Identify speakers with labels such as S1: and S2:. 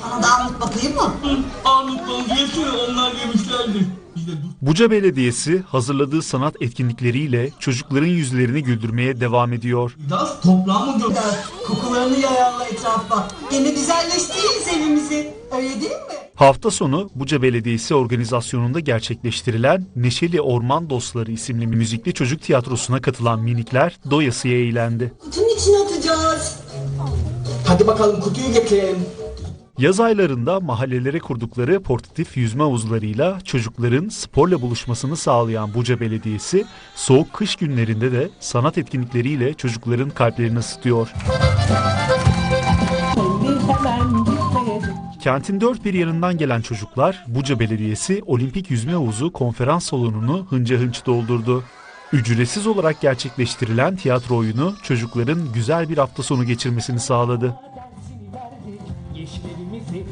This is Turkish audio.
S1: Sana da anlat bakayım mı?
S2: Armut dondu yesene onlar yemişlerdir. Biz de dur.
S3: Buca Belediyesi hazırladığı sanat etkinlikleriyle çocukların yüzlerini güldürmeye devam ediyor.
S2: Biraz toprağı mı gör?
S1: Kokularını yayarla etrafa. Yine güzelleştiririz evimizi. Öyle değil mi?
S3: Hafta sonu Buca Belediyesi organizasyonunda gerçekleştirilen Neşeli Orman Dostları isimli müzikli çocuk tiyatrosuna katılan minikler doyasıya eğlendi.
S1: Kutunun içine atacağız.
S2: Hadi bakalım kutuyu getirelim.
S3: Yaz aylarında mahallelere kurdukları portatif yüzme havuzlarıyla çocukların sporla buluşmasını sağlayan Buca Belediyesi, soğuk kış günlerinde de sanat etkinlikleriyle çocukların kalplerini ısıtıyor. Kentin dört bir yanından gelen çocuklar Buca Belediyesi Olimpik Yüzme Havuzu konferans salonunu hınca hınç doldurdu. Ücretsiz olarak gerçekleştirilen tiyatro oyunu çocukların güzel bir hafta sonu geçirmesini sağladı.
S4: Yeşillerimizi